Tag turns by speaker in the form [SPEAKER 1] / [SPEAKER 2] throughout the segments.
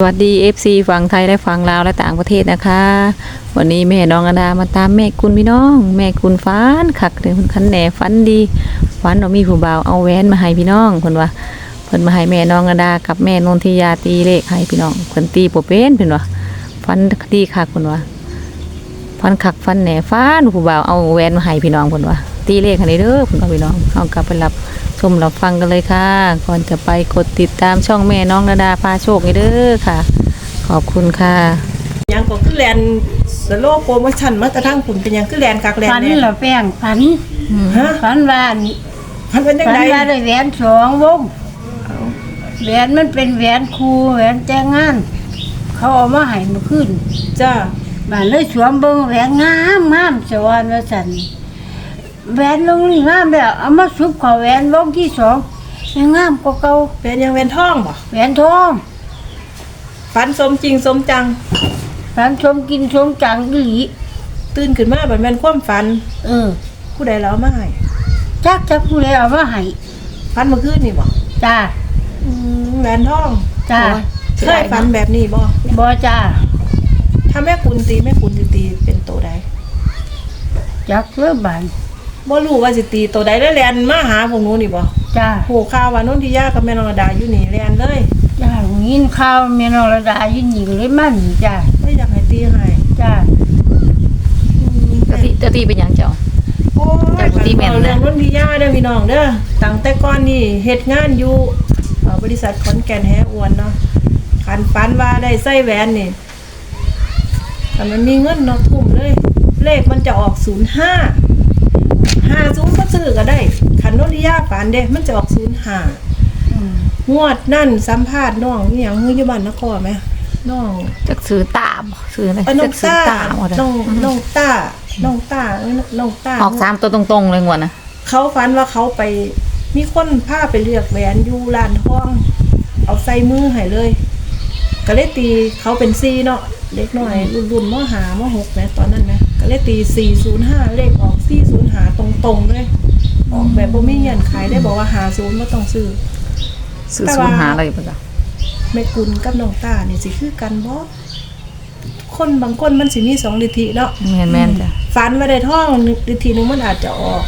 [SPEAKER 1] สวัสดี FC ฝั่งไทยและฝั่งลาวและต่างประเทศนะคะ วันนี้แม่น้องอดามาตามแม่คุณพี่น้อง แม่คุณฟ้านคักเลยคุณคันแหน่ฟันดีฟันเอามีผู้บ่าวเอาแหวนมาให้พี่น้องเพิ่นว่าเพิ่นมาให้แม่น้องอดากับแม่นนทิยาตีเลขให้พี่น้องเพิ่นตีบ่เป็นเพิ่นว่าฟันดีคักเพิ่นว่าฟันคักฟันแหน่ฟันผู้บ่าวเอาแหวนมาให้พี่น้องเพิ่นว่าตีเลขให้เด้อเพิ่นว่าพี่น้องเอากลับไปรับ ชมรับฟังกันเลยค่ะ ก่อนจะไปกดติดตามช่องแม่น้องนาดาพาโชคให้เด้อค่ะ ขอบคุณค่ะ
[SPEAKER 2] ยังก็คือแลนสโลโปรโมชั่นมากระทั่งคุณเป็นหยังคือแลนกักแลน
[SPEAKER 3] ฝัน
[SPEAKER 2] แน่
[SPEAKER 3] เหราแป้งฝัน
[SPEAKER 2] ฮะ
[SPEAKER 3] ฝันว่าอัน
[SPEAKER 2] มันเป็นยัง
[SPEAKER 3] ฝัน
[SPEAKER 2] ไง
[SPEAKER 3] ว่าได้แหวนสองวงแหวนมันเป็นแหวนครูแหวนแต่งงาน เขาเอามาให้เมาขึ้น
[SPEAKER 2] จ้า
[SPEAKER 3] บ้านเลยสวมเบิ่งแหวนงามงามสวรรค์ว่าสัน แหวนลงนี่งามแล้วเอามาซุบเข้าแหวนวงที่สองยังงามกว่าเก่า
[SPEAKER 2] เป็นยังเวนท่องบ่
[SPEAKER 3] แหวนทอง
[SPEAKER 2] ฝันสมจริงสมจัง
[SPEAKER 3] ฝันชมกินชมจังอีหลี
[SPEAKER 2] ตื่นขึ้นมาแบบแม่นความฝัน
[SPEAKER 3] เออ
[SPEAKER 2] ผู้ใดแล้วเอามาให้
[SPEAKER 3] จักจักผู้ใดเอามาให้
[SPEAKER 2] ฝันเมื่อคืนนี่บ่
[SPEAKER 3] จ้า
[SPEAKER 2] อืมแหวนท่อง
[SPEAKER 3] จ้า
[SPEAKER 2] เคยฝันแบบนี้บ่
[SPEAKER 3] บ่จ้า
[SPEAKER 2] ถ้าแม่คุณตีแม่คุณสิตีเป็นตัวใด
[SPEAKER 3] จักเลิกบาน
[SPEAKER 2] บ่รู้ว่าสิตีตัวใดแล้วแลนมาหาพวกหนูนี่บ่
[SPEAKER 3] จ้า
[SPEAKER 2] โหข่าวว่านนทิยากับแม่นองระดาอยู่นี่แลนเลย
[SPEAKER 3] จ้ายินข้าวเมียนอระดายินหญิงเลยมันจ้า
[SPEAKER 2] ไม่อยากให้ตีให้
[SPEAKER 3] จ้า
[SPEAKER 1] จะตีจะตีเป็นอย่างเจ้า
[SPEAKER 2] โอ้ย
[SPEAKER 1] จากปกติแม่นนะ
[SPEAKER 2] เรื่องนนทิยาเด้อพี่น้องเด้อตั้งแต่ก่อนนี่เฮ็ดงานอยู่เอ่อบริษัทขอนแก่นแฮอวนเนาะคันฝันว่าได้ใส่แหวนนี่คันมันมีเงินเนาะทุ่มเลย เลขมันจะออก05 50ก็ซื้อก็ได้คันนนทิยาฝันเด้ มันจะออก05งวดนั่นสัมภาษณ์น้องอีหยังฮือยู่บ้านนครไหมน้อง
[SPEAKER 1] จักซื้อตาบซื้ออะไร
[SPEAKER 2] เอ้ยน้อ
[SPEAKER 1] จักซื้อ
[SPEAKER 2] ต้า
[SPEAKER 1] ตาหมดอะ
[SPEAKER 2] น้องน้องต้าน้องต้าเอ้ยน้องต้า
[SPEAKER 1] ออกสามตัวตรงๆเลยงวดนะ
[SPEAKER 2] เขาฝันว่าเขาไปมีคนพาไปเลือกแหวนอยู่ร้านทอง เอาใส่มือให้เลย ก็เลยตีเขาเป็นซีเนาะเด็กหน่อยรุ่นรุ่นมหามหกนะตอนนั้นนะ เลยตีสี่ศูนย์ห้าเลขออกสี่ศูนย์หาตรงๆเลยออกแบบบ่มีเงื่อนไขได้บอกว่าหาศูนย์ไม่ต้องซื้อ
[SPEAKER 1] ซื้อ
[SPEAKER 2] แต่
[SPEAKER 1] ศู
[SPEAKER 2] ว่า
[SPEAKER 1] นย์หาอะไรไปจ้ะ
[SPEAKER 2] แม่กุลกับน้องตานี่สิคือกันบ่คนบางคนมันสิมีสองลิธิเนาะ
[SPEAKER 1] แม่นแม่นจ้ะ
[SPEAKER 2] ฝันว่าได้ท่องลิทีหนึงมันอาจจะออก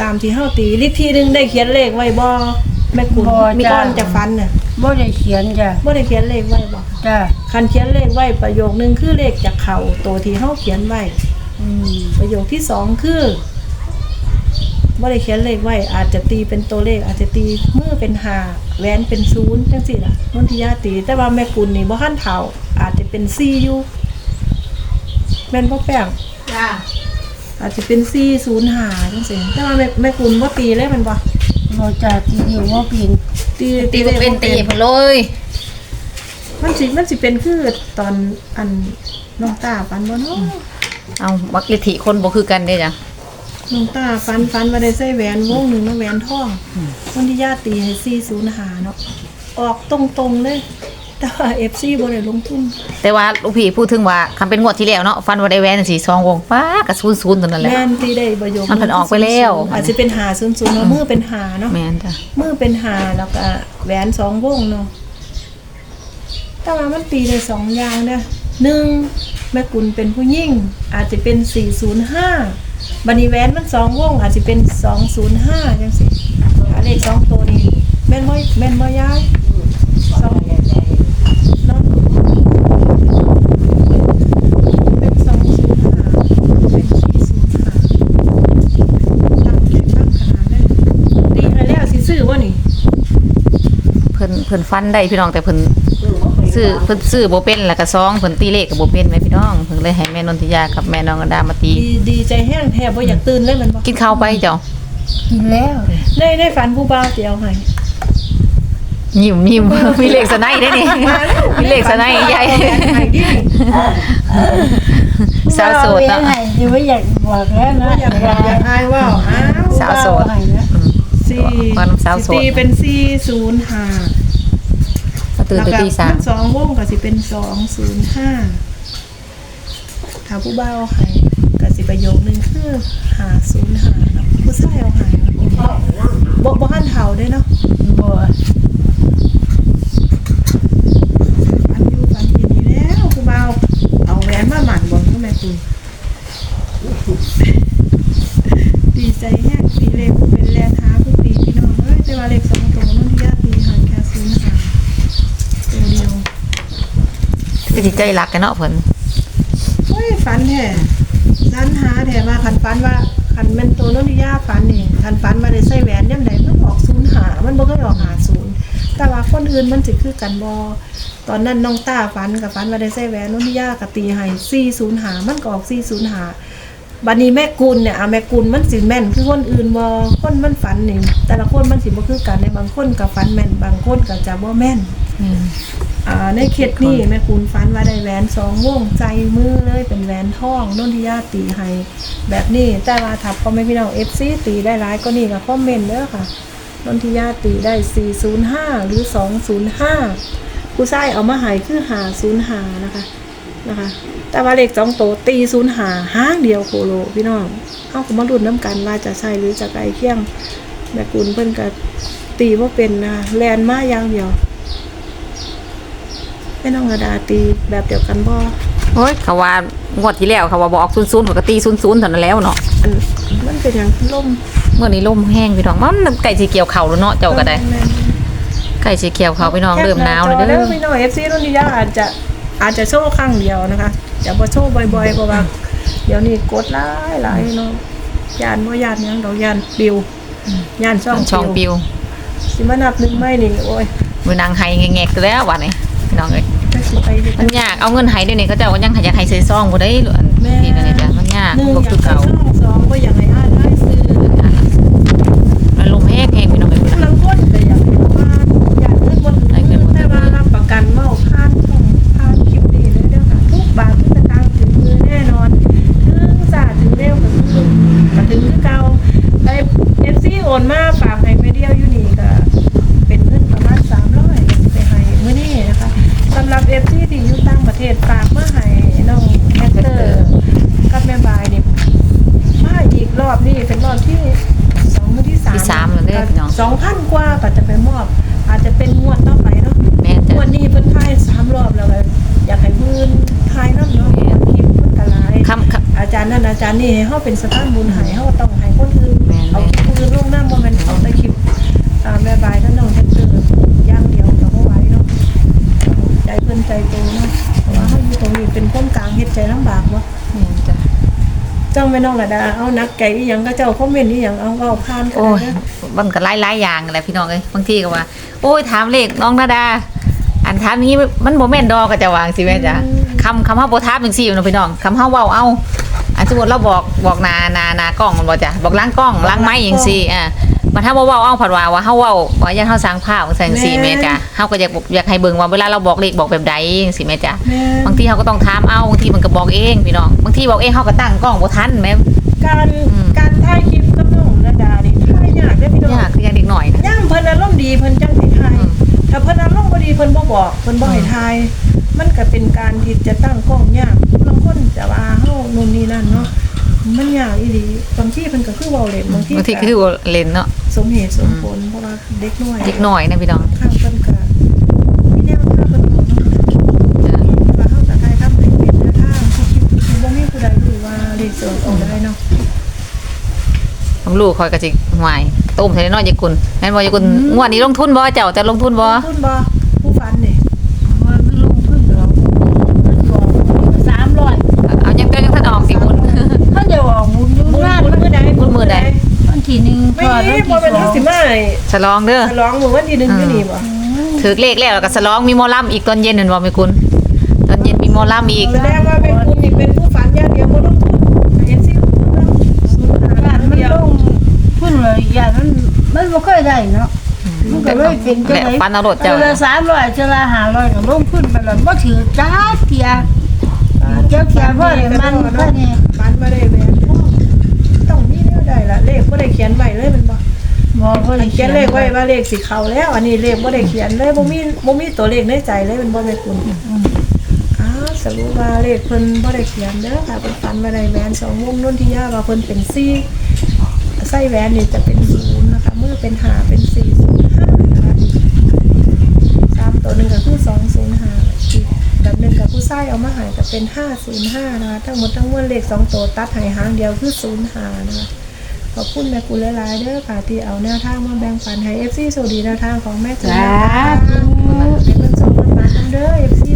[SPEAKER 2] ตามที่เฮาตีลิทีหนึงได้เขียนเลขไว้บ่แม่คุณ
[SPEAKER 3] บ่
[SPEAKER 2] มี
[SPEAKER 3] จ้ะ
[SPEAKER 2] ก่อนจะฝันน่ะ
[SPEAKER 3] บ่ได้เขียนจ้า
[SPEAKER 2] บ่ได้เขียนเลขไว้บ่
[SPEAKER 3] จ้า
[SPEAKER 2] คันเขียนเลขไว้ประโยคนึงคือเลขจากเขาตัวที่เฮาเขียนไว้
[SPEAKER 3] อืม
[SPEAKER 2] ประโยคที่สองคือบ่ได้เขียนเลขไว้อาจจะตีเป็นตัวเลข อาจจะตีมือเป็นห้าแหวนเป็นศูนย์จังซี่ล่ะนนทิยาตี แต่ว่าแม่คุณนี่บ่ทันเฒ่า อาจจะเป็น4อยู่แม่นบ่แป้ง
[SPEAKER 3] จ้า
[SPEAKER 2] อาจจะเป็นซี่ศูนย์หาจังซี่แต่ว่าแม่แม่คุณว่าตีเลยมันบ่
[SPEAKER 3] บ่จ้าที่อยู่ว่าเป็น
[SPEAKER 2] ตี
[SPEAKER 1] ตีบ่เป็นตีไปเลย
[SPEAKER 2] มันสิมันสิเป็นคือตอนอันน้องตาฟันบ่เนาะ
[SPEAKER 1] เอาวักลิธิคนบ่คือกันเด้จ้ะ
[SPEAKER 2] น้องตาฟันฟันมาได้ใส่แหวนวงหนึ่งเนาะแหวนทองคนที่ญาติตีให้ซี่ศูนย์หาเนาะออกตรงๆเลย แต่ว่า FC บ่ได้ลงทุน
[SPEAKER 1] แต่ว่าลูกพี่พูดถึงว่าคำเป็นงวดที่แล้วเนาะฟันว่าได้แหวนสีสองวงป้ากับศูนย์ศูนย์ตัวนั้นแหละ
[SPEAKER 2] แม่นตีได้ประโยค
[SPEAKER 1] มันเพิ่นออกไปแล้ว
[SPEAKER 2] อาจจะเป็นหาศูนย์ศูนย์เนาะมือเป็นหาเนาะ
[SPEAKER 1] แม่นจ้ะ
[SPEAKER 2] มือเป็นหาแล้วก็แหวนสองวงเนาะแต่ว่ามันตีได้สองอย่างเด้อหนึ่งแม่กุลเป็นผู้ยิ่ง อาจจะเป็นสี่ศูนย์ห้าบัดนีแหวนมันสองวง อาจจะเป็นสองศูนย์ห้าจังสิหาเลขสองตัวนี้แม่นบ่แม่นบ่ยายสองเนาะเป็นสองศูนย์ห้าเป็นสี่ศูนย์ห้าตั้งใจตั้งขนาดนั้นตีให้แล้วสิซื้อบ่นี่
[SPEAKER 1] เพิ่นเพิ่นฟันได้พี่น้องแต่เพิ่นซื้อเพิ่นซื้อบ่เป็นแล้วก็ซองเพิ่นตีเลขก็บ่เป็นแม่พี่น้องเพิ่นเลยให้แม่นนทิยากับแม่น้องอดามาตี
[SPEAKER 2] ดีดีใจแห้งแทบว่าอยากตื่นเลยมันบ่
[SPEAKER 1] กินข้าวไปเจ้า
[SPEAKER 3] กินแล้ว
[SPEAKER 2] ได้ได้ฝันผู้บ่าวเตียวให้
[SPEAKER 1] ยิ้มยิ้มมีเลขสไนได้นี่มีเลขสไนใหญ่
[SPEAKER 2] ให้ดิ
[SPEAKER 1] สาวโสด
[SPEAKER 3] เนาะ
[SPEAKER 1] เนาะ
[SPEAKER 3] อยู่ว่าอยากบอกแล้วนะ
[SPEAKER 2] อยากบอกอยากอายว่าอ้าว
[SPEAKER 1] สาวโสด
[SPEAKER 3] ให้นะ
[SPEAKER 2] สี่
[SPEAKER 1] ว่าน้ำสาวโสด
[SPEAKER 2] ตีเป็นสี่ศูนย์ห้า
[SPEAKER 1] ตื่นแต่ตีสาม
[SPEAKER 2] สองวงก็สิเป็นสองศูนย์ห้าถ้าผู้บ้าวให้ก็สิประโยคนึงคือห้าศูนย์ห้าเนาะผู้ชายเอาหายบ่บ่หันเห่าได้เนาะ
[SPEAKER 3] บ่
[SPEAKER 1] ก็สิใจรักกันเนาะเพิ่น
[SPEAKER 2] โอ้ยฝันแท้ร้านหาแท้ว่าคันฝันว่าคันแม่นตัวโนนิยาฝันนี่คันฝันมาได้ใส่แหวนยามใดมันออก0หามันบ่เคยออกหา0แต่ว่าคนอื่นมันสิคือกันบ่ตอนนั้นน้องต้าฝันกับฝันว่าได้ใส่แหวนโนนิยาก็ตีให้405หามันก็ออก405หาบัดนี้แม่กุลเนี่ยอะแม่กุลมันสิแม่นคือคนอื่นบ่คนมันฝันนี่แต่ละคนมันสิบ่คือกันในบางคนก็ฝันแม่นบางคนก็จะบ่แม่น
[SPEAKER 1] อ่า
[SPEAKER 2] ในเขตนี่แม่คุณฟันว่าได้แหวนสองวงใจมือเลยเป็นแหวนทองนนทิยาตีให้แบบนี้แต่ว่าทับก็ไม่พี่น้องเอฟซีตีได้ร้ายก็นี่ก็คอมเมนต์เด้อค่ะนนทิยาตีได้ 405 หรือ 205ผู้ชายเอามาให้คือ505นะคะนะคะแต่ว่าเลขสองโตตี05ห้างเดียวโคโลพี่น้องเอาก็มาลุ้นน้ำกันว่าจะใช่หรือจะไกลเคียงแม่คุณเพิ่นก็ตีว่าเป็นนะแลนมาอย่างเดียว ไม่น้องระดาตีแบบเดียวกันบ่
[SPEAKER 1] โอ้ยเขาว่างวดที่แล้วเขาว่าบอก00ปกติ00เท่านั้นแล้วเนาะ
[SPEAKER 2] อันมันเป็นอย่างล่ม
[SPEAKER 1] เมื่อนี้ลมแห้งพี่น้องมันไก่สิเกี่ยวเข่าแล้วเนาะเจ้าก็ได้ไก่สิเกี่ยวเข่าพี่น้องเริ่มหนาวเลยเด้อ
[SPEAKER 2] พี่น้องเอฟซีรุ่นนี้ยาอาจจะอาจจะโชว์ครั้งเดียวนะคะจะบ่โชว์บ่อยๆเพราะว่าเดี๋ยวนี้กดหลายหลายเนาะยานบ่ยานหยังดอกยานปิวยานช่อง
[SPEAKER 1] ช่องปิว
[SPEAKER 2] สิมานับหนึ่งไม่นี่โอ้ย
[SPEAKER 1] มือนางไห้แงกๆแล้ววันนี้พี่น้องเอ้ย
[SPEAKER 2] จะสิ ไปเฮ็ด
[SPEAKER 1] มันยากเอาเงินไห้เดี๋ยวนี้เขาเจ้าก็ยังอยากให้ใส่ซองบ่ได้หรออัน
[SPEAKER 2] แม่
[SPEAKER 1] นี่นั่นนี่จ้ะมันยาก
[SPEAKER 2] หนึ่ง
[SPEAKER 1] บ่
[SPEAKER 2] อยา
[SPEAKER 1] คื
[SPEAKER 2] ก
[SPEAKER 1] อ
[SPEAKER 2] ใส่
[SPEAKER 1] เก่า
[SPEAKER 2] ช่องสองก็อยากให้อ่านได้ซื้อ
[SPEAKER 1] มันลมแห้งๆพี่น้องเอ้ย
[SPEAKER 2] กำลังคนแต่อยากให้ว่าอยากเงินบ่ถึงแต่ว่ารับประกันเมาผ่านช่องผ่านคลิปนี้เลยเด้อค่ะทุกบาททุกสตางค์ถึงมือแน่นอนถึงสาถึงเร็วก็คือก็ถึงคือเก่าไอ้เอฟซีโอนมาฝากให้ไปเดียวอยู่นี่ก็เป็นเงินประมาณ300ไปให้มื้อนี้นะคะสำหรับเอฟซีที่อยู่ต่างประเทศฝากมาให้น้องแอคเตอร์กับแม่บายนี่มาอีกรอบนี่เป็นรอบที่สองมื้อที่สาม
[SPEAKER 1] ที่สามแล้วเด้อพี่น้อง
[SPEAKER 2] สองพันกว่าก็จะไปมอบ อาจจะเป็นงวดต่อไปเนาะ
[SPEAKER 1] แม่นจ้ะ
[SPEAKER 2] งวดนี้เพิ่นทายสามรอบแล้วก็อยากให้พื้นทายน้ำเนาะคลิปเพิ่นก็หลาย
[SPEAKER 1] คำคำ
[SPEAKER 2] อาจารย์นั่นอาจารย์นี่ให้เฮาเป็นสถานบุญให้เฮาต้องให้คนอื่น
[SPEAKER 1] แม่นๆ
[SPEAKER 2] เอาคลิปคนอื่นลงหน้าบ่แม่นเอาแต่คลิปอ่าแม่บายท่านน้องแท็กเตอร์อย่างเดียวก็บ่ไหวเนาะใจเพิ่นใจโตเนาะเพราะว่าเฮาอยู่ตรงนี้เป็นคนกลางเฮ็ดใจลำบากเนาะ
[SPEAKER 1] แม่นจ้ะ
[SPEAKER 2] เจ้าแม่น้องระดาเอานักไก่อีหยังก็เจ้าคอมเมนต์อีหยังเอาเว้าผ่านกัน
[SPEAKER 1] โอ้ย
[SPEAKER 2] เด้อ
[SPEAKER 1] มันก็หลายๆอย่างแหละพี่น้องเอ้ยบางทีก็ว่า โอ้ยถามเลขน้องนาดา อันถามนี้มันบ่แม่นดอกก็จะวางสิแม่จ้ะคำคำเฮาบ่ถามจังซี่เนาะพี่น้องคำเฮาเว้าเอา อันสมมุติเราบอกบอกหนาหนาหนากล้องมันบ่จ้ะบอกหล้างกล้องหล้างไม้จังซี่อ่า มันถ้าบ่เว้าเอาผัดว่าว่าเฮาเว้าว่าอย่าเฮาสร้างภาพจังซี่แม่จ้ะเฮาก็อยากบอกอยากให้เบิ่งว่าเวลาเราบอกเลขบอกแบบใดจังซี่แม่จ้ะ
[SPEAKER 2] แม่
[SPEAKER 1] บางทีเขาก็ต้องถามเอาบางทีมันก็บอกเองพี่น้องบางทีบอกเองเขาก็ตั้งกล้องบ่ทันแม่
[SPEAKER 2] การ
[SPEAKER 1] อืม
[SPEAKER 2] การถ่ายคลิปกับน้องระดานี่ถ่ายยากเด้อพี่น้อง
[SPEAKER 1] ยากคือยังเด็กหน่อยนะ
[SPEAKER 2] ย่างเพิ่นอารมณ์ดีเพิ่นจังสิทาย
[SPEAKER 1] อืม
[SPEAKER 2] ถ้าเพิ่นอารมณ์บ่ดีเพิ่นบ่บอกเพิ่นบ่ให้ทายมันก็เป็นการที่จะตั้งกล้องยากบางคนจะว่าเฮานู่นนี่นั่นเนาะ มันยากอีหลีบางทีเพิ่นก็คือเว้าเล่นบางที
[SPEAKER 1] บางทีก็คือว่าเล่นเนาะ
[SPEAKER 2] สมเหตุสมผลเพราะว่าเด็กน้อย
[SPEAKER 1] เด็กหน่อยนะพี่น้อง
[SPEAKER 2] ข้างเพิ่นก็มีแนวทางเพิ่นบอกเนาะ
[SPEAKER 1] จ้ะ
[SPEAKER 2] ว่าเฮาก็ทายทำให้เป็นแนวทางที่คิดที่บ่มีผู้ใดรู้ว่าเลขสิออกได้เนาะ
[SPEAKER 1] ผมลูกคอยกระจิกหวายต้มใส่น้อยยายกุลแม่นบ่ยายกุลงวดนี้ลงทุนบ่เจ้าจะลงทุนบ่
[SPEAKER 2] ทุนบ่ผู้ฝันนี่
[SPEAKER 3] ว่าไม่ลงทุนหรอกมันบอกสามร้อย
[SPEAKER 1] เอายังเจ้ายังท่านออกสิบุญ
[SPEAKER 3] ถ้าจะออกบุญอยู่
[SPEAKER 2] บุญ
[SPEAKER 3] งาน
[SPEAKER 2] บุญมื้อใด
[SPEAKER 1] บุญมื้อใด
[SPEAKER 3] วันที่หนึ่ง
[SPEAKER 2] ไม่
[SPEAKER 3] ก่อนวัน
[SPEAKER 2] บ่
[SPEAKER 3] ที่
[SPEAKER 2] เป็น
[SPEAKER 3] สอง
[SPEAKER 2] สิมาให้
[SPEAKER 1] ฉลองเด้อ
[SPEAKER 2] ฉลองมื้อวันที่1อยู่นี่บ่
[SPEAKER 1] ถือเลขแล้วแล้วก็ฉลองมีหมอลำอีกตอนเย็นนั่นบ่แม่กุลตอนเย็นมีหมอลำอีก
[SPEAKER 2] แสดงว่าเป็นคุณนี่เป็นผู้ฝันอย่างเดียวบ่ลงทุนเห็นสิเนาะ
[SPEAKER 3] ยานมันลงทุนเลยยานมันมันบ่เคยได้เนาะมันก็เลยเป็นจัง
[SPEAKER 1] และ
[SPEAKER 3] ได๋
[SPEAKER 1] ฟันเอารถเจ้า
[SPEAKER 3] เจ้าละสามร้อยเจ้าละห้าร้อยก็ลงทุนไปแล้วบ่ถือจ้าเทียเจ้าเทียพ่อเลยมันก็นี่
[SPEAKER 2] ฝันบ่ได้แหวนทองต้อง มีแนวใดล่ะเลขบ่ได้เขียนไว้เลยแมันบ่
[SPEAKER 3] บ่บ่
[SPEAKER 2] อั
[SPEAKER 3] ได้
[SPEAKER 2] นเขียนเลขไว้ว่าเลขสิเข้าแล้ว อันนี้เลขบ่ได้เขียนเลยบ่มีบ่มีตัวเลขในใจเลยแมันบ่แม่คุณอ้าวสรุปว่าเลขเพิ่นบ่ได้เขียนเด้อค่ะเพิ่นฝันว่าได้แหวนสองวงนนทิยาว่าเพิ่นเป็น4ไส้แหวนนี่จะเป็น0นะคะมือเป็นห้าเป็น405นะคะสามตัวหนึ่งก็คือสองศูนย์ห้าอีกแบบหนึ่งกับผู้ไส้เอามาใหายก็เป็นห้าศูนย์ห้านะคะทั้งหมดทั้งมวลเลขสองตัวตัดใหายหางเดียวคือศูนย์ห้านะคะ ขอบคุณแม่กุลหลายเด้อค่ะ ที่เอาแนวทางมาแบ่งปันให้เอฟซีโชคดีแนวทางของแม่กุลนะคะเป็นคนส่งคนมาทำเด้อเอฟซี